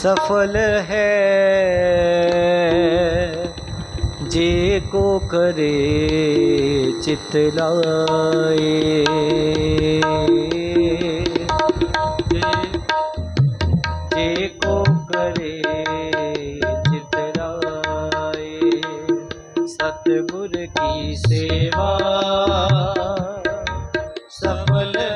सफल है जे को करे चित लाए जे को करे चित लाए सतगुर की सेवा सफल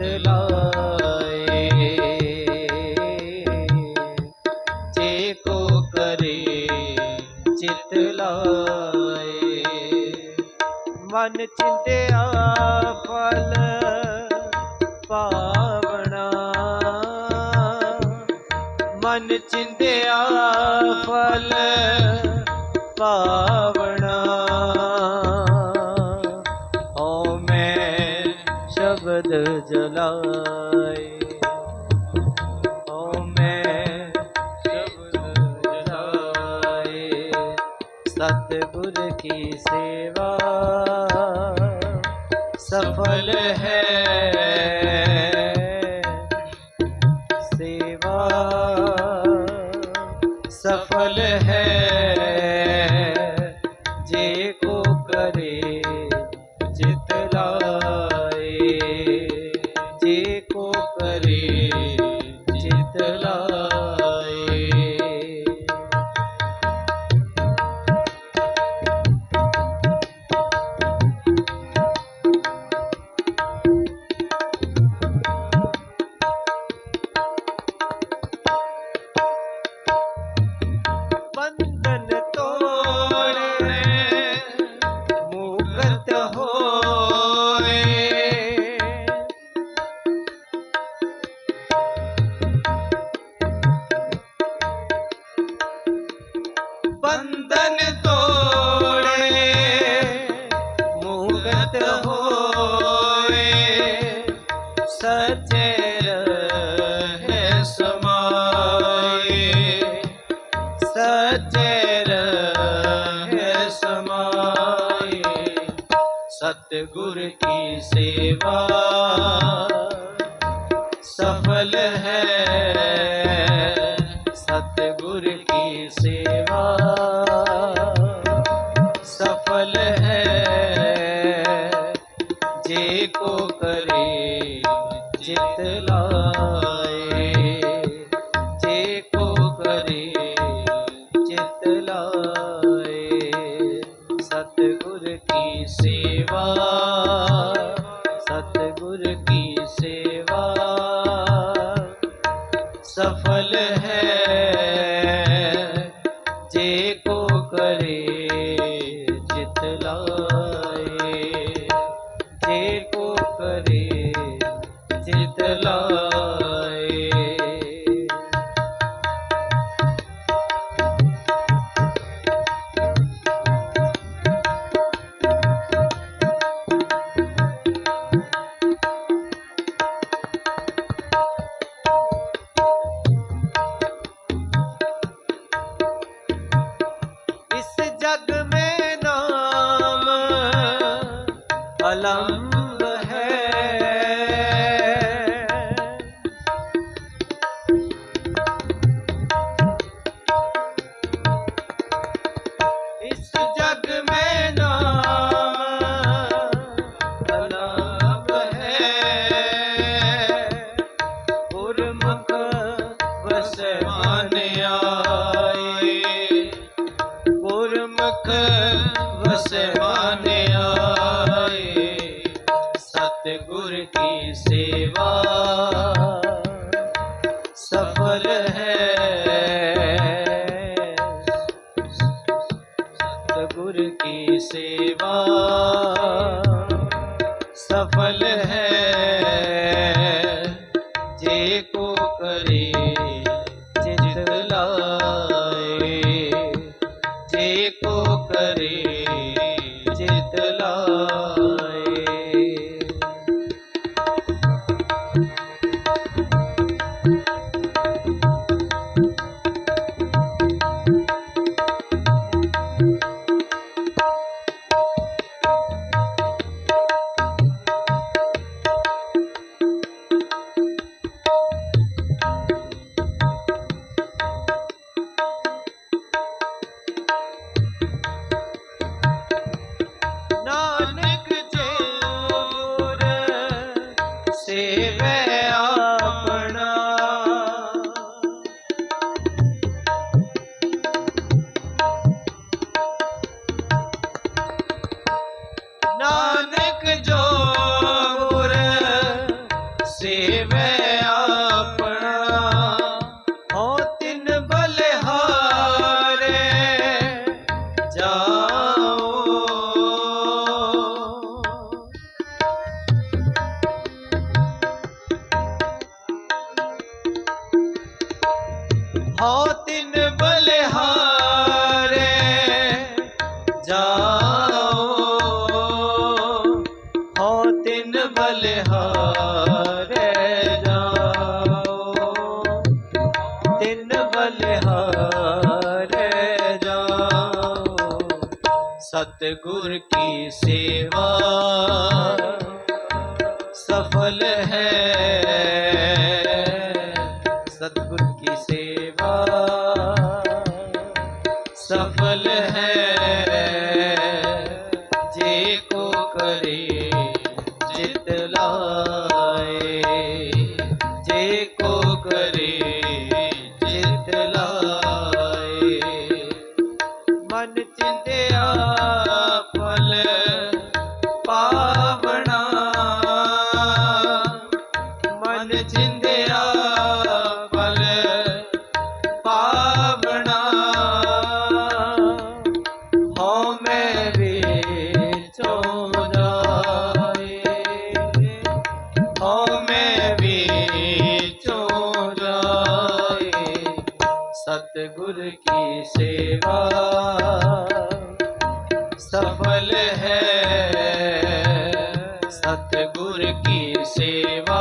ਹੱਥ ਜੇ ਕੋ ਕਰੇ ਚਿਤ ਲਾਏ। ਮਨ ਚਿੰਤਿਆ ਫਲ ਪਾਵਣਾ। ਮਨ ਚਿੰਤਿਆ ਫਲ ਪਾਵਣਾ। की सेवा सफल है सतगुर की सेवा सफल है सतगुर की सेवा सफल है जे को करे चित ਵਸਵਾਨਿਆਏ ਗੁਰਮੁਖ ਵਸਵਾ ਹਉ ਤਿਨ ਬਲਿਹਾਰੇ ਜਾਓ ਹਉ ਤਿਨ ਬਲਿਹਾਰੇ ਜਾਓ ਤਿਨ ਬਲਿਹਾਰੇ ਜਾਓ ਸਤਗੁਰ ਕੀ ਸੇਵਾ ਸਫਲ ਹੈ ਸਤਗੁਰ करे सतगुर की सेवा सफल है सतगुर की सेवा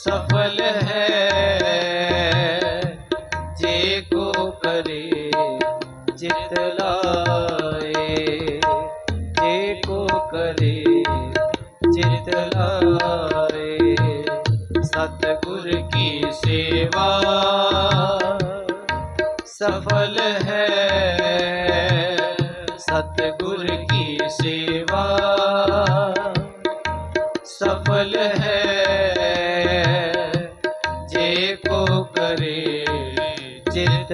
सफल है जे को करे जित लाए जे को करे जित लाए सतगुर की सेवा सफल है सतगुर की सेवा सफल है जे को करे जित